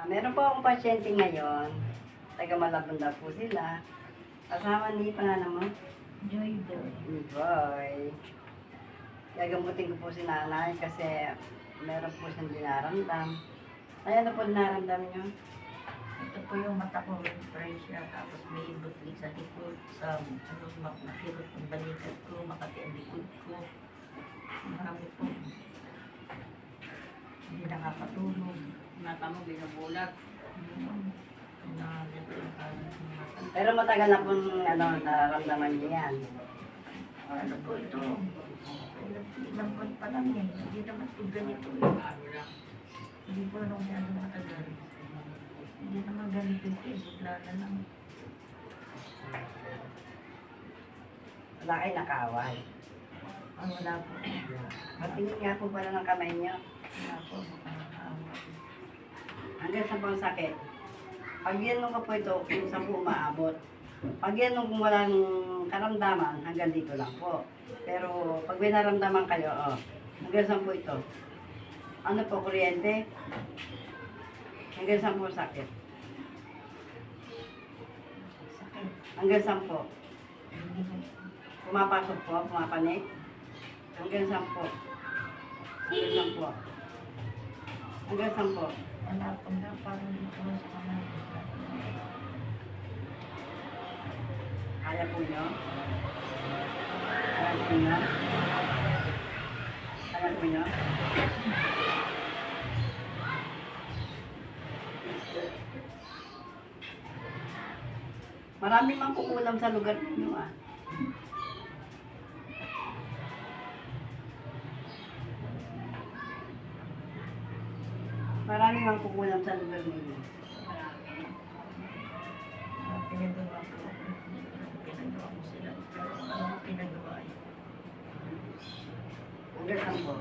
Ah, Meron po akong pasyente ngayon. Taga Malabanda po sila. Kasama ni pangalan mo? Joy Boy. Boy. Gagamutin ko po si nanay kasi meron po siyang dinaramdam. Ay, ano po dinaramdam niyo? Ito po yung mata ko, yung pressure, tapos may butlik sa likod, sa ano, mak- nakirot ang balikat ko, makati ang likod ko. Marami po. Hindi nakakatulog. Mata mo binubulag. Pero matagal na po ano, nararamdaman niyo yan. Ano po ito? Ilang buwan pa lang eh. Hindi naman po ganito eh. Hindi po nung masyado matagal. Hindi naman ganito eh. Bigla na lang. Wala kayo nakaaway. Ah, wala po. Matingin nga po pala ng kamay niyo. Wala po. Nakakaawa. Hanggang sa pang sakit. Pag yan nung po ito, kung saan po umaabot. Pag yan nung walang karamdaman, hanggang dito lang po. Pero pag may naramdaman kayo, oh, hanggang saan po ito? Ano po, kuryente? Hanggang saan po sakit? Hanggang saan po? Pumapasok po, pumapanik? Hanggang saan po? Hanggang saan po? Hanggang saan po? Wala po na parang dito sa kamay. Kaya po nyo? Kaya po nyo? Kaya po nyo? Marami mang kukulam sa lugar ninyo ah. Marami mang kukulam sa lugar. Ah, Pinagawa ko. Pinagawa ko sila. Pero ano ang pinagawa yun? Saan po?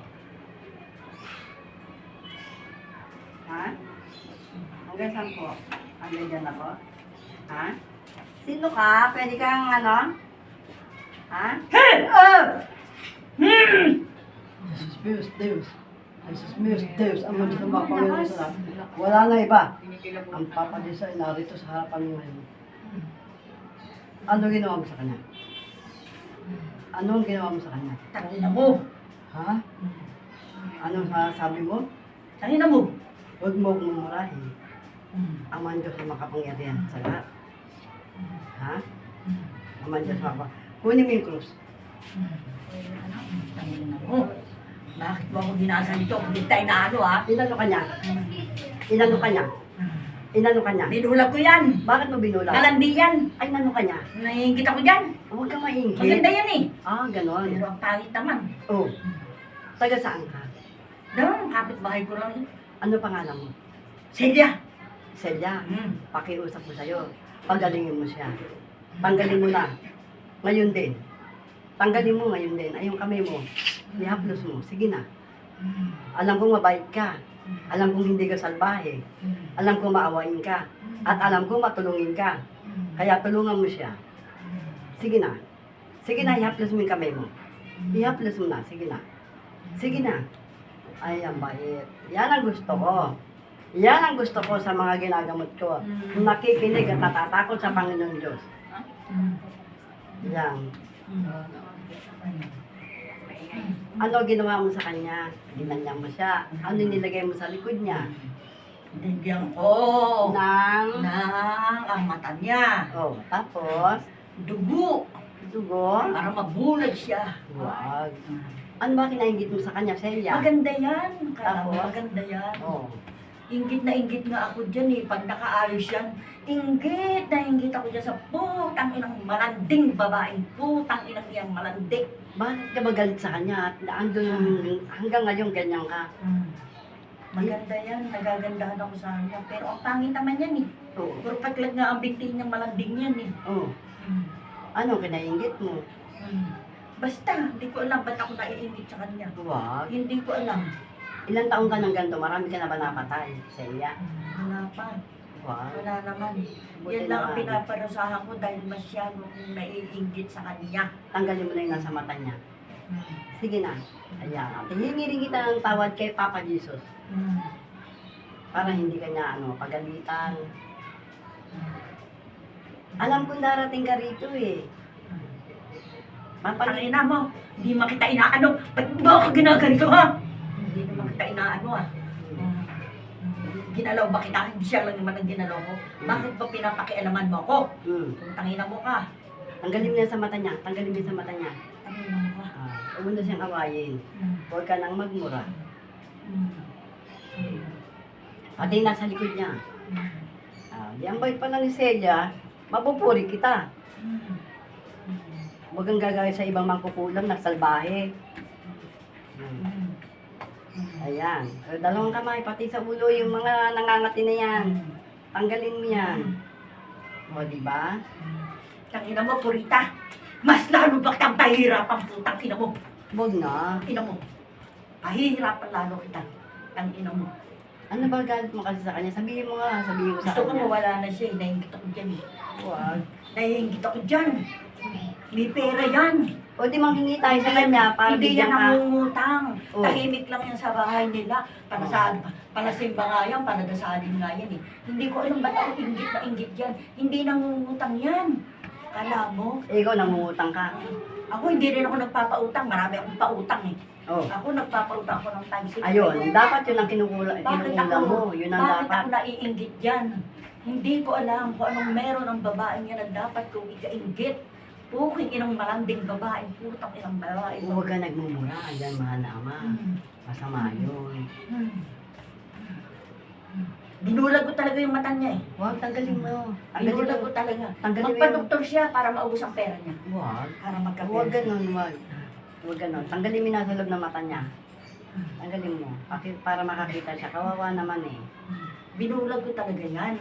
Ha? Hanggang saan po? Hanggang dyan ako? Ha? Sino ka? Pwede kang ano? Ha? Hey! Oh! Jesus Deus, Deus. Jesus Deus, Deus. Ang mga Diyos ang Panginoon sa lahat. Wala na iba. Ang Papa Diyos ay narito sa harapan mo ngayon. Ano ginawa mo sa kanya? Ano ang ginawa mo sa kanya? Tangina mo! Ha? Anong sasabi mo? Tangina mo! Huwag mo akong mumurahin. Ang man Diyos ang makapangyarihan sa lahat. Ha? Ang man Diyos mapa. Kunin mo yung krus. Tangina mo! Bakit mo ako ginasalito? Hindi tayo na ano ha? Inano ka niya? Inano ka niya? Inano ka niya? Binulag ko yan! Bakit mo binulang? Kalandi yan! Ay, nano ka niya? Naiingit ako dyan! Huwag kang maingit. Maganda yan eh! Ah, ganon. Pero ang pangit naman. Oh. Taga saan ka? Doon, kapitbahay ko lang. Ano pangalan mo? Celia! Celia. Hmm. Pakiusap ko sa'yo. Pagalingin mo siya. Tanggalin mo na. Ngayon din. Tanggalin mo ngayon din. Ay, yung kamay mo. Ihaplos mo. Sige na. Alam kong mabait ka. Alam kong hindi ka salbahe. Alam kong maawain ka. At alam kong matulungin ka. Kaya tulungan mo siya. Sige na. Sige na, ihaplos mo yung kamay mo. Ihaplos mo na. Sige na. Sige na. Ay, ang bait. Yan ang gusto ko. Yan ang gusto ko sa mga ginagamot ko. Nakikinig at natatakot sa Panginoon Diyos. Yan. Ano ginawa mo sa kanya? Ginanyan mo siya. Ano nilagay mo sa likod niya? Bigyan ko Nang... ng ang mata niya. Oh, tapos, Dugo. dugo. Para mabulag siya. Wag. Ano ba kinaingit mo sa kanya, Celia? Maganda yan. Tapos? maganda yan. Oh. Ingit na ingit nga ako dyan eh. Pag nakaayos yan, ingit na ingit ako dyan sa putang inang malanding babaeng putang inang iyang malandik. Bakit ka ba galit sa kanya? At andun, hanggang ngayon ganyan ka. Maganda yan, nagagandahan ako sa kanya. Pero ang pangit naman yan eh. Oo. Puro paglag nga ang bigti niyang malanding yan eh. Oh. Ano kinaingit mo? Basta, hindi ko alam ba't ako naiingit sa kanya. Wag. Hindi ko alam. Ilang taong ka nang ganito? Marami ka na ba napatay, Celia? Wala pa. Wag. Wala naman. Buti Yan lang ang naman. pinaparusahan ko dahil masyado akong naiingit sa kanya. Tanggalin mo na yung nasa mata niya. Sige na. Ayan. Hihingi rin kita ng tawad kay Papa Jesus. Mm. Para hindi ka niya ano, pagalitan. Alam kong darating ka rito eh. Papali Pangina mo, hindi makita inaano. Ba't mo ako ginaganito ha? Hindi naman kita inaano ah. Ginalaw ba kita? Hindi siya lang naman ang ginalaw ko. Bakit ba pinapakialaman mo ako? Hmm. Kung tangina mo ka. Tanggalin mo yan sa mata niya. Tanggalin mo yan sa mata niya. Tangina mo ka. Ah, huwag na siyang awayin. Huwag ka nang magmura. Pati nasa likod niya. Ah, di ang bait pa lang ni Celia, mapupuri kita. Huwag kang gagawin sa ibang mangkukulam na salbahe. Ayan. So, dalawang kamay, pati sa ulo, yung mga nangangati na yan. Tanggalin mo yan. O, di ba? Tangina mo, Purita. Mas lalo ba kitang pahihirapan putang ina mo? Huwag na. Ina mo. Pahihirapan lalo kita. Ang ina mo. Ano ba galit mo kasi sa kanya? Sabihin mo nga, sabihin ko sa Gusto ko kanya. mawala na siya. eh. Nahingit ako dyan. eh. Huwag. Nahingit ako dyan. May pera yan. O di manghingi tayo sa kanya para Hindi bigyan yan ka. nangungutang. Oh. Tahimik lang yan sa bahay nila. Para Oh. sa para simba nga yan, para dasalin nga yan eh. Hindi ko alam ba't ako inggit na inggit yan. Hindi nangungutang yan. Kala mo? Eh, ikaw nangungutang ka. Ako hindi rin ako nagpapautang. Marami akong pautang eh. Oh. Ako nagpapautang ako ng time six. Ayun, dapat yun ang kinukula, Bakit ako? mo. Yun ang Bakit dapat. ako naiinggit dyan? Hindi ko alam kung anong meron ang babaeng yan na dapat kong ikainggit. Puking inang malanding babae, putang inang babae. Huwag ka nagmumura. Ayan, mahal na ama. Hmm. Masama yun. Hmm. Binulag ko talaga yung mata niya eh. Huwag, tanggalin mo. Tanggalin Binulag mo. ko talaga. Tanggalin. Magpa-doktor siya para maubos ang pera niya. Huwag. Para Huwag magka-pera. ganun, huwag. Huwag ganun. Tanggalin mo nasa loob ng mata niya. Tanggalin mo. Para makakita siya. Kawawa naman eh. Binulag ko talaga yan.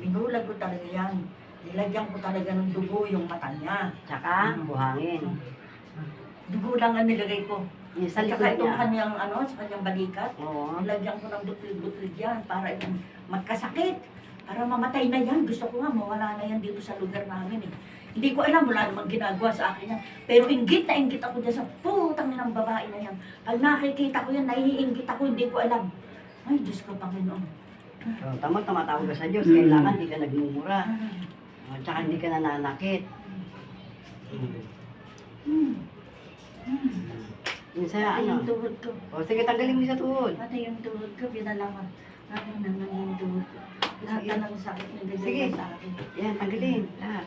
Binulag ko talaga yan. Nilagyan ko talaga ng dugo yung mata niya. Tsaka, buhangin. Dugo lang ang nilagay ko. Yung sa At likod itong niya. kanyang, ano, sa kanyang balikat, Oo. nilagyan ko ng butil-butil yan para yung magkasakit. Para mamatay na yan. Gusto ko nga mawala na yan dito sa lugar namin eh. Hindi ko alam, wala namang ginagawa sa akin yan. Pero inggit na inggit ako dyan sa putang ng babae na yan. Pag nakikita ko yan, naiinggit ako, hindi ko alam. Ay, Diyos ko, Panginoon. So, tama, tumatawag ka sa Diyos. Mm. Kailangan hindi ka nagmumura. O, Tsaka hindi ka nananakit. Mm. Hmm. Yung sa Pati ano. yung tuhod ko. O, sige, tanggalin mo sa tuhod. Pati yung tuhod ko, binalaman. Ano naman yung tuhod ko. Lahat na ng sakit na Sige. nilagay sa akin. Yan, tanggalin. Lahat.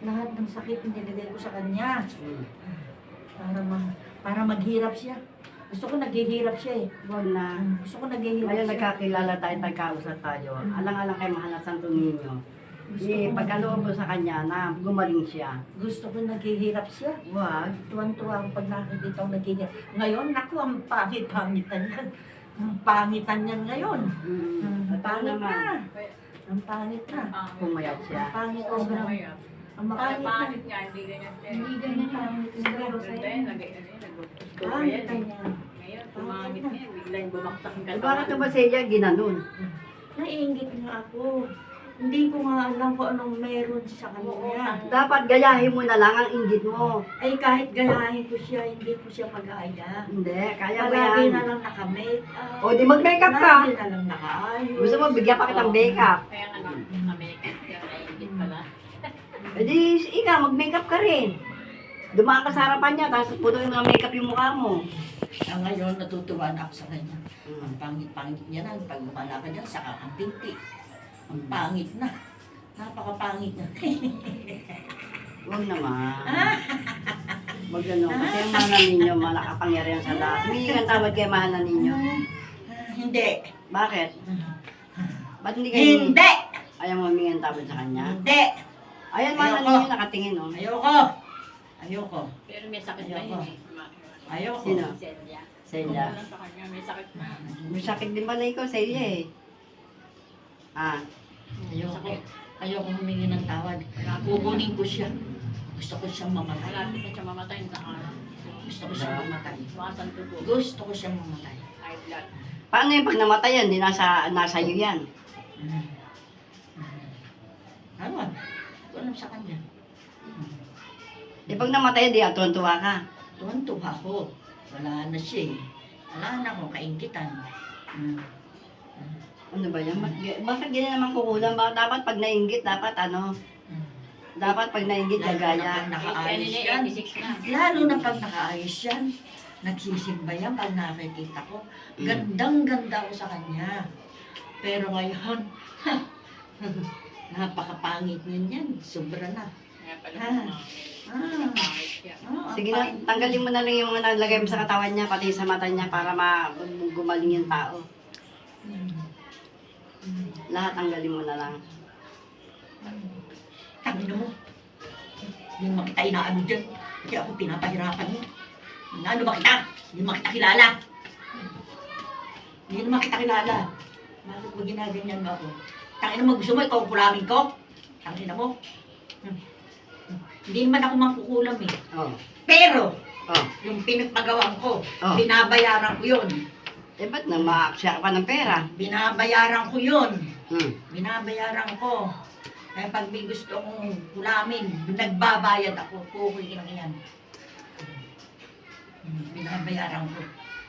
Lahat ng sakit nilagay ko sa kanya. Mm. Para, mag, para maghirap siya. Gusto ko naghihirap siya eh. Huwag na. Gusto ko naghihirap Ngayon siya. nagkakilala tayo, nagkausap tayo. Alang-alang kay mahal na Santo Niño. Gusto Eh, ko, pagkaloob mo sa kanya na gumaling siya. gusto ko naghihirap siya. Huwag. Tuwan-tuwa ako pag nakikita ko naghihirap. Ngayon, naku, ang pangit-pangitan yan. Ang pangitan yan ngayon. Mm. Ang pangit naman, na. Ang pangit na. pumayat siya. Ang pangit na. Ang Kaya pangit na. pangit nga, hindi ganyan siya. Hindi ganyan pangit. Hindi Pero ganyan. dahil, nag- ano yun, nag-gusto yan na eh. niya. Ngayon, tumangit niya, biglang bumaksak ang Eh, bakit katawan. ba siya ginanon? Naiingit nga ako. Hindi ko nga alam kung anong meron sa kanya. Dapat gayahin mo na lang ang inggit mo. Ay kahit gayahin ko siya, hindi ko siya mag-aaya. Hindi, kaya mo Palagi yan. na lang naka-make up. O di mag-makeup ka. Palagi na lang nakaayos. Gusto mo, bigyan pa kitang makeup. Kaya nga, American siya, naiingit pala. E di, ikaw, mag-makeup ka rin. Dumaan ka sa harapan niya, tapos puto yung mga makeup yung mukha mo. Ah, ngayon, natutuwa na ako sa kanya. Mm. Ang pangit-pangit niya na. Pag lumala ka dyan, saka ang pinti. Ang pangit na. Napakapangit na. Huwag naman. Ganun. Kasi ang mahal ninyo, malakapangyarihan sa lahat. Humingi kang tawad kay mahal na ninyo. Ah, hindi. Bakit? Ba't hindi kayo Hindi! ayaw mo humingi ng tawad sa kanya? Hindi! Ayan, mahal na Ayoko. ninyo nakatingin, oh. Ayoko! Ayoko. Pero may sakit na Ayoko. yun eh. Ayoko. Sino? Celia. Celia. Wala sa kanya, may sakit na. May sakit din pala ikaw, Celia, eh. Ah, Ayoko. Sakit. Ayoko humingi ng tawad. Kukunin ko siya. Gusto ko siyang mamatay. Malapit na siya mamatay sa araw. Gusto ko siyang mamatay. Tuwasan tubo. Gusto ko siyang mamatay. High blood. paano yung pag namatay yan? Di nasa, nasa iyo yan. Ano? Alam sa kanya. Eh, pag namatay, di atuan-tuwa ka. Tuwan-tuwa ako. Wala na siya eh. Wala na akong kaingitan. Hmm. Ano ba yan? Bak- Bakit ganyan naman kukulang? Ba- Dapat pag nainggit, dapat ano? Dapat pag nainggit, Lalo na gagaya. pag nakaayos yan. 86 na. Lalo na pag nakaayos yan. Nagsisimba yan pag nakikita ko. Mm. Gandang-ganda ko sa kanya. Pero ngayon, napakapangit niyan yan. Sobra na. Kaya pala Ah. Ah, ah, Sige na, tanggalin mo na lang yung mga nalagay mo sa katawan niya, pati sa mata niya, para ma gumaling yung tao. Lahat tanggalin mo na lang. Mo. Hindi mo kita inaano dyan. Kasi ako pinapahirapan mo. Ano ba kita? Hindi mo kita kilala. Hindi naman kita kilala. Bakit mo ginaganyan mo ako? Tangin mo, gusto mo, ikaw ang kulamin ko? Tangin mo. Hindi naman ako mangkukulam eh. Oh. Pero, Oh. yung pinagpagawan ko, Oh. binabayaran ko yun. Eh, ba't na ma-aksya ka pa ng pera? Binabayaran ko yun. Hmm. Binabayaran ko. Kaya pag may gusto kong kulamin, nagbabayad ako. Pukoy lang yan. Hmm, Binabayaran ko.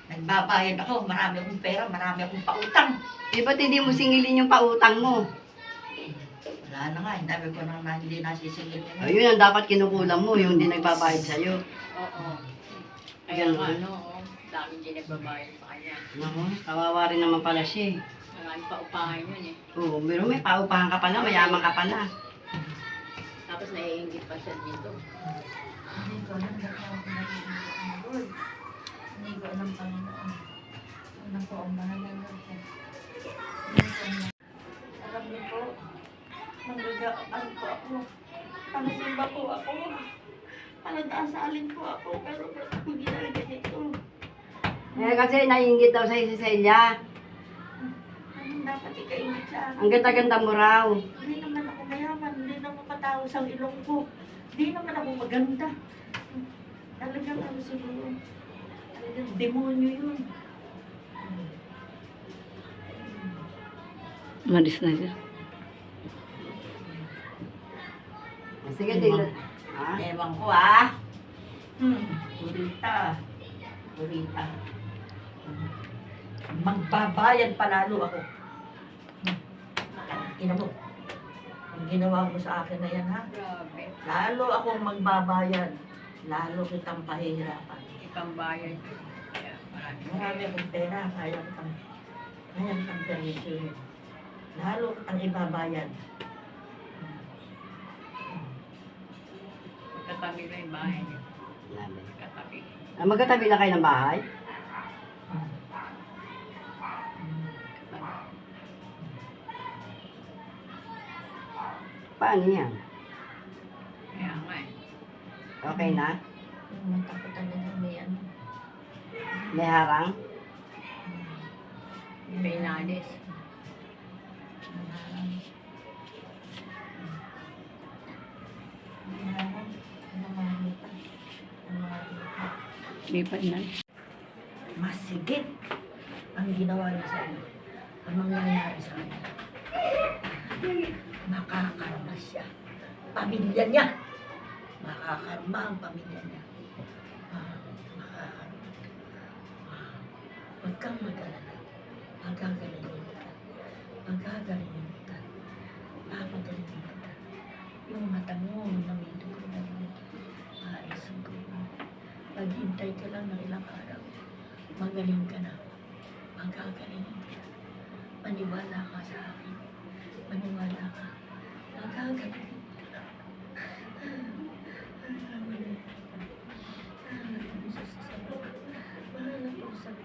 Nagbabayad ako. Marami akong pera, marami akong pautang. Eh, ba't hindi mo singilin yung pautang mo? Wala na nga, hindi ko nang na, hindi nasisingil na. Ayun ang dapat kinukulang mo, yung hindi nagbabayad sa'yo. Oo. Kaya nga, ano, oh, dami din nagbabayad sa kanya. Naku, kawawa rin naman pala siya eh. Marami pa upahan yun eh. Oo, pero may paupahan ka pala, mayaman ka pala. Tapos naiingit pa siya dito. Hindi ko alam na ako nagiging Lord. Hindi ko alam Panginoon. Ano po ang bahala Lord. Hindi ko alam. Alam niyo po, manggagaan po ako. Panasimba po ako. Panag-aasalin po ako. Pero ba't ako ginagaganito? Eh, kasi naiingit daw sa'yo si Celia. Anong dapat ikainit sa akin? Ang ganda-ganda mo raw. Hindi naman ako mayaman. Hindi naman matawas ang ilong ko. Hindi naman ako maganda. Talagang ano siguro. Talagang demonyo yun. Maris na siya. Sige, tingnan. Ha? Ewan ko ah. Hmm, kurita. Kurita. Magbabayad palalo ako. Hmm. Ina mo. Ang ginawa mo sa akin na yan ha. Grabe. Lalo akong magbabayad. Lalo kitang pahihirapan. Ikang bayad. Kaya marami. Marami akong pera. Kaya kitang, kaya kitang permisyon. Lalo kitang ibabayad. Magkatabi na yung bahay niya. Nabi. Magkatabi. Ah, magkatabi na kayo ng bahay? Paano yan? Kaya nga eh. Okay na? Matakutan nila may ano. May harang? May Lipat na. Masigit ang ginawa niya sa iyo. Ang mangyayari sa kanya. Makakarma siya. Pamilya niya. Makakarma ang pamilya niya. Makakarma. Huwag kang mag-alala. Pagkagalingin kita. Pagkagalingin kita. Papagalingin kita. Yung mata mo na Maghintay ka lang ng ilang araw. Magaling ka na. Magagalingin ka. Maniwala ka sa akin. Maniwala ka.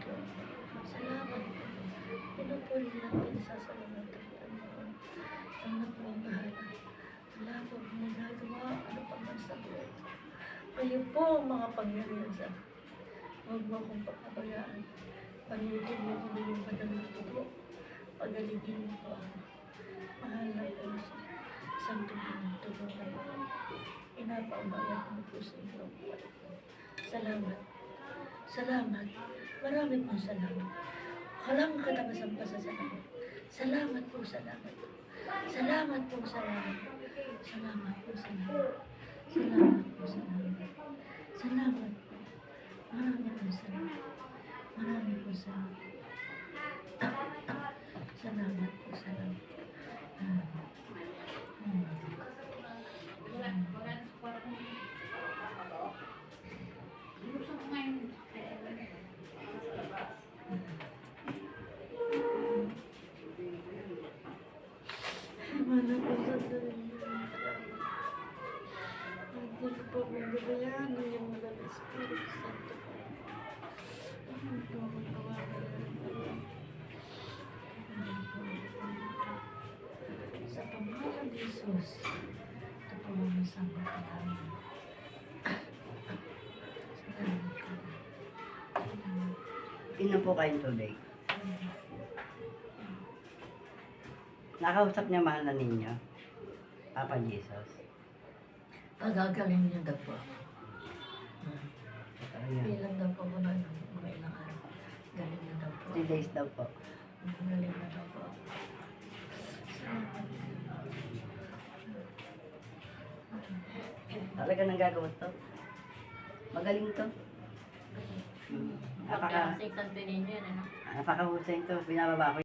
Po. Pinupuri lang pinasasalamatan ko ang Panginoon. Ang na po ang bahala. Wala po akong magagawa. Ano pa man sa buhay ko. Kayo po mga pangyarihan sa akin. Huwag mo akong pagkabayaan. Panitin mo ko yung madalang tubo. Pagalingin mo po ako. Mahal na po sa isang tubo ng tubo na ito. Inapaubayan mo po sa inyong buhay ko. Salamat. Salamat. Marami pong salamat. Walang katapasan pa sa salamat. Salamat po, salamat po. Salamat po, salamat. Salamat po, salamat. Salamat po, salamat. Salamat po. Marami po salamat. Marami po salamat. Salamat po, salamat. Hmm. Hmm. Mana po sa Hindi ko po magabayaan ng iyong mga Espiritu Santo po. Ano po ako nawawalan Sa pangalan ni Jesus, ito po ang isang namin. Salamat po. Inom po kayong tubig. Nakausap niya mahal na ninyo. Papa Jesus. Pagagaling niyo daw po ako. Hmm. Bilang daw po ako na mga ilang araw. Galing na daw po. Three days daw po. Galing na daw po ako. Salamat. Talaga nang gagawin to. Magaling to. Hmm. Napaka, ang tinin yun, ano? napakahusay to. Binababa ko